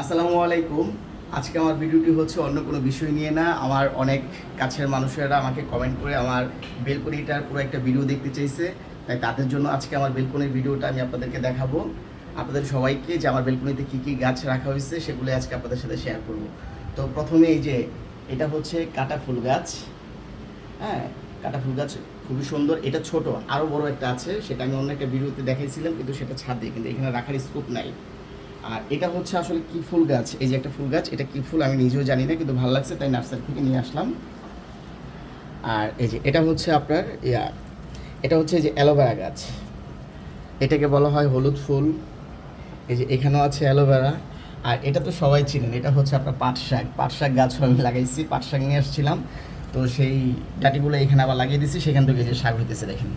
আসসালামু আলাইকুম। আজকে আমার ভিডিওটি হচ্ছে অন্য কোনো বিষয় নিয়ে না। আমার অনেক কাছের মানুষেরা আমাকে কমেন্ট করে আমার বেলকনিটার পুরো একটা ভিডিও দেখতে চাইছে। তাই তাদের জন্য আজকে আমার বেলকনির ভিডিওটা আমি আপনাদেরকে দেখাবো। আপনাদের সবাইকে যে আমার বেলকনিতে কী কী গাছ রাখা হয়েছে, সেগুলো আজকে আপনাদের সাথে শেয়ার করব। তো প্রথমে এই যে, এটা হচ্ছে কাটা ফুল গাছ। হ্যাঁ কাটা ফুল গাছ খুবই সুন্দর। এটা ছোট আরও বড় একটা আছে। সেটা আমি অন্য একটা ভিডিওতে দেখাইছিলাম, কিন্তু সেটা ছাদে কিন্তু এখানে রাখার স্কোপ নাই। আর এটা হচ্ছে আসলে কি ফুল গাছ? এই যে একটা ফুল গাছ, এটা কি ফুল আমি নিজেও জানি না, কিন্তু ভালো লাগছে, তাই নার্সারি থেকে নিয়ে আসলাম। আর এই যে এটা হচ্ছে আপনার, ইয়া, এটা হচ্ছে যে অ্যালোভেরা গাছ। এটাকে বলা হয় হলুদ ফুল। এই যে এখানেও আছে অ্যালোভেরা। আর এটা তো সবাই চিনেন, এটা হচ্ছে আপনার পাট শাক। পাট শাক গাছও আমি লাগাইছি, পাট শাক নিয়ে আসছিলাম। তো সেই ডাটিগুলো এখানে আবার লাগিয়ে দিয়েছি সেখান থেকে যে শাক হইতেছে দেখেন।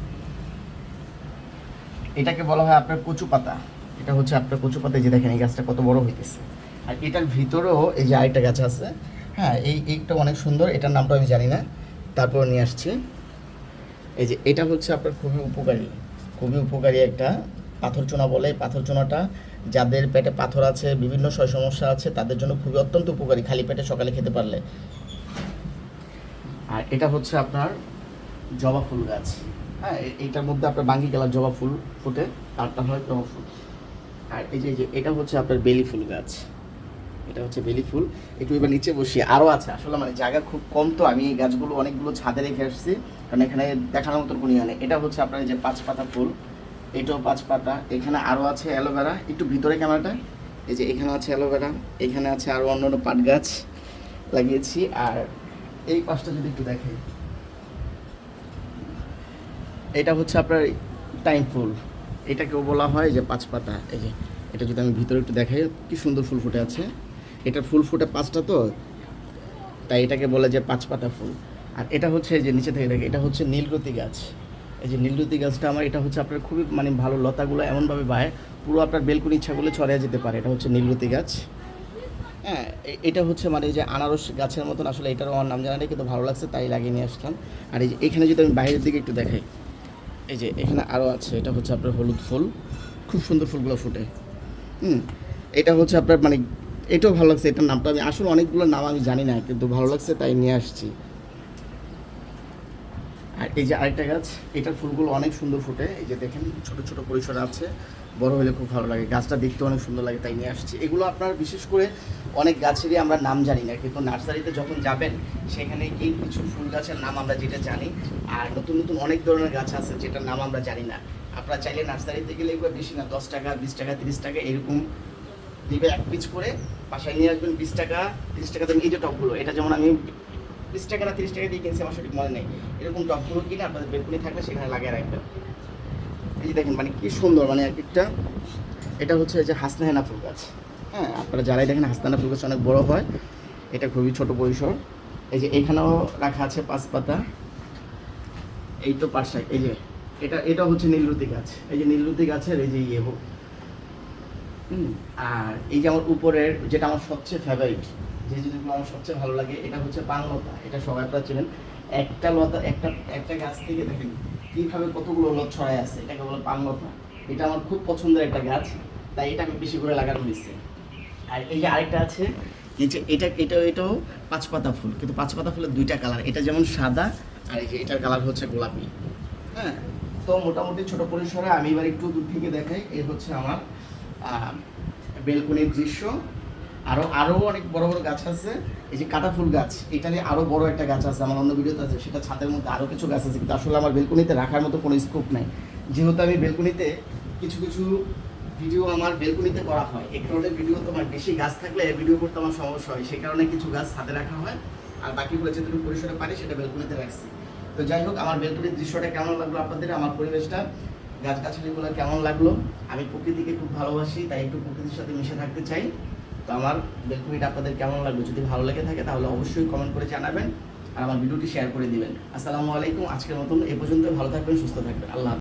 এটাকে বলা হয় আপনার কচু পাতা এটা হচ্ছে আপনার কচু পাতা যে দেখেন এই গাছটা কত বড় হইতেছে। আর এটার ভিতরেও এই যে আরেকটা গাছ আছে হ্যাঁ এই এইটা অনেক সুন্দর, এটার নামটা আমি জানি না, তারপর নিয়ে আসছি। এই যে এটা হচ্ছে আপনার খুবই উপকারী খুবই উপকারী একটা পাথর চোনা বলে। পাথর চোনাটা যাদের পেটে পাথর আছে, বিভিন্ন সয় সমস্যা আছে, তাদের জন্য খুবই অত্যন্ত উপকারী, খালি পেটে সকালে খেতে পারলে। আর এটা হচ্ছে আপনার জবা ফুল গাছ। হ্যাঁ এইটার মধ্যে আপনার বাঙ্গি কালার জবা ফুল ফুটে আরটা হয় জবা ফুল। আর এই যে এটা হচ্ছে আপনার বেলি ফুল গাছ। এটা হচ্ছে বেলি ফুল। একটু এবার নিচে বসি। আরও আছে। আসলে মানে জায়গা খুব কম তো। আমি এই গাছগুলো অনেকগুলো ছাদে রেখে আসছি। কারণ এখানে দেখানোর মতন কোনো নেই। এটা হচ্ছে আপনার যে পাঁচ পাতা ফুল। এটাও পাঁচ পাতা। এখানে আরও আছে অ্যালোভেরা। একটু ভিতরে ক্যামেরাটা। এই যে এখানে আছে অ্যালোভেরা। এখানে আছে আরও অন্য অন্য পাট গাছ লাগিয়েছি। আর এই পাশটা যদি একটু দেখে এটা হচ্ছে আপনার টাইম ফুল। এটাকেও বলা হয় যে পাঁচ পাতা। এই যে, এটা যদি আমি ভিতরে একটু দেখাই, কি সুন্দর ফুল ফুটে আছে। এটা ফুল ফুটে পাঁচটা তো, তাই এটাকে বলে যে পাঁচ পাতা ফুল। আর এটা হচ্ছে যে নিচে থেকে দেখে, এটা হচ্ছে নীলরতি গাছ। এই যে নীলরতি গাছটা আমার, এটা হচ্ছে আপনার খুবই মানে ভালো লতাগুলো এমনভাবে বায়, পুরো আপনার বেলকুনি ইচ্ছা করলে ছড়িয়ে যেতে পারে। এটা হচ্ছে নীলরতি গাছ। হ্যাঁ এটা হচ্ছে মানে যে আনারস গাছের মতন, আসলে এটারও আমার নাম জানা নেই, কিন্তু ভালো লাগছে, তাই লাগিয়ে নিয়ে আসলাম। আর এই যে, এখানে যদি আমি বাইরের দিকে একটু দেখাই এই যে এখানে আরও আছে, এটা হচ্ছে আপনার হলুদ ফুল। খুব সুন্দর ফুলগুলো ফুটে। হুম, এটা হচ্ছে আপনার মানে এটাও ভালো লাগছে, এটার নামটা আমি আসলে অনেকগুলো নাম আমি জানি না, কিন্তু ভালো লাগছে তাই নিয়ে আসছি। এই যে আরেকটা গাছ, এটার ফুলগুলো অনেক সুন্দর ফুটে। এই যে দেখেন, ছোট ছোট পরিসরে আছে। বড় হলে খুব ভালো লাগে। গাছটা দেখতে অনেক সুন্দর লাগে, তাই নিয়ে আসছি। এগুলো আপনার বিশেষ করে অনেক গাছেরই আমরা নাম জানি না। কিন্তু নার্সারিতে যখন যাবেন, সেখানে গিয়ে কিছু ফুল গাছের নাম আমরা যেটা জানি, আর নতুন নতুন অনেক ধরনের গাছ আছে যেটার নাম আমরা জানি না। আপনারা চাইলে নার্সারিতে গেলে এগুলো বেশি না, দশ টাকা, বিশ টাকা, তিরিশ টাকা এরকম দিবে এক পিস করে। বাসায় নিয়ে আসবেন বিশ টাকা, তিরিশ টাকা। দেবেন এই যে টপগুলো, এটা যেমন আমি বিশ টাকা না তিরিশ টাকা দিয়ে কিনছি, আমার সঠিক মনে নেই। এরকম টপগুলো কিনে আপনাদের বেলকুনি থাকলে সেখানে লাগিয়ে রাখবেন এই যে দেখেন মানে কি সুন্দর মানে এক একটা, এটা হচ্ছে যে হাসনাহেনা ফুল গাছ। হ্যাঁ আপনারা যারাই দেখেন, হাসনাহেনা ফুল গাছ অনেক বড় হয়। এটা খুবই ছোট পরিসর। এই যে এখানেও রাখা আছে পাঁচ পাতা। এই তো পাশে, এই যে, এটা এটা হচ্ছে নীলরুতি গাছ। এই যে নীলরুতি গাছের এই যে ইয়ে আর এই যে আমার উপরের, যেটা আমার সবচেয়ে ফেভারিট যে জিনিসগুলো আমার সবচেয়ে ভালো লাগে, এটা হচ্ছে পানলতা এটা সবাই আপনারা চেনেন। একটা লতা, একটা একটা গাছ থেকে দেখেন কীভাবে কতগুলো লত ছড়ায় আছে, এটাকে বলে পানলতা এটা আমার খুব পছন্দের একটা গাছ, তাই এটা আমি বেশি করে লাগানো হয়েছে। আর এই যে আরেকটা আছে, এই যে এটা এটা, এটাও পাঁচ পাতা ফুল, কিন্তু পাঁচ পাতা ফুলের দুইটা কালার। এটা যেমন সাদা, আর এই যে এটার কালার হচ্ছে গোলাপি। হ্যাঁ তো মোটামুটি ছোট পরিসরে আমি এবার একটু দূর থেকে দেখাই এই হচ্ছে আমার বেলকনির দৃশ্য। আরও আরও অনেক বড় বড় গাছ আছে। এই যে কাটা ফুল গাছ, এটা নিয়ে আরও বড় একটা গাছ আছে। আমার অন্য ভিডিওতে আছে, সেটা ছাদের মধ্যে আরও কিছু গাছ আছে, কিন্তু আসলে আমার বেলকনিতে রাখার মতো কোনো স্কোপ নাই। যেহেতু আমি বেলকনিতে কিছু কিছু ভিডিও আমার বেলকনিতে করা হয়, এই কারণে ভিডিও তোমার বেশি গাছ থাকলে ভিডিও করতে আমার সমস্যা হয়। সেই কারণে কিছু গাছ ছাদে রাখা হয়, আর বাকিগুলো যেটুকু পরিসরে পারি সেটা বেলকুনিতে রাখছি। তো যাই হোক, আমার বেলকনির দৃশ্যটা কেমন লাগল আপনাদের, আমার পরিবেশটা, গাছগাছালিগুলো কেমন লাগল? আমি প্রকৃতিকে খুব ভালোবাসি, তাই একটু প্রকৃতির সাথে মিশে থাকতে চাই। তো আমার ভিডিওটা আপনাদের কেমন লাগবে যদি ভালো লেগে থাকে তাহলে অবশ্যই কমেন্ট করে জানাবেন আর আমার ভিডিওটি শেয়ার করে দিবেন। আসসালামু আলাইকুম, আজকের মতন এ পর্যন্ত ভালো থাকবেন, সুস্থ থাকবেন। আল্লাহ।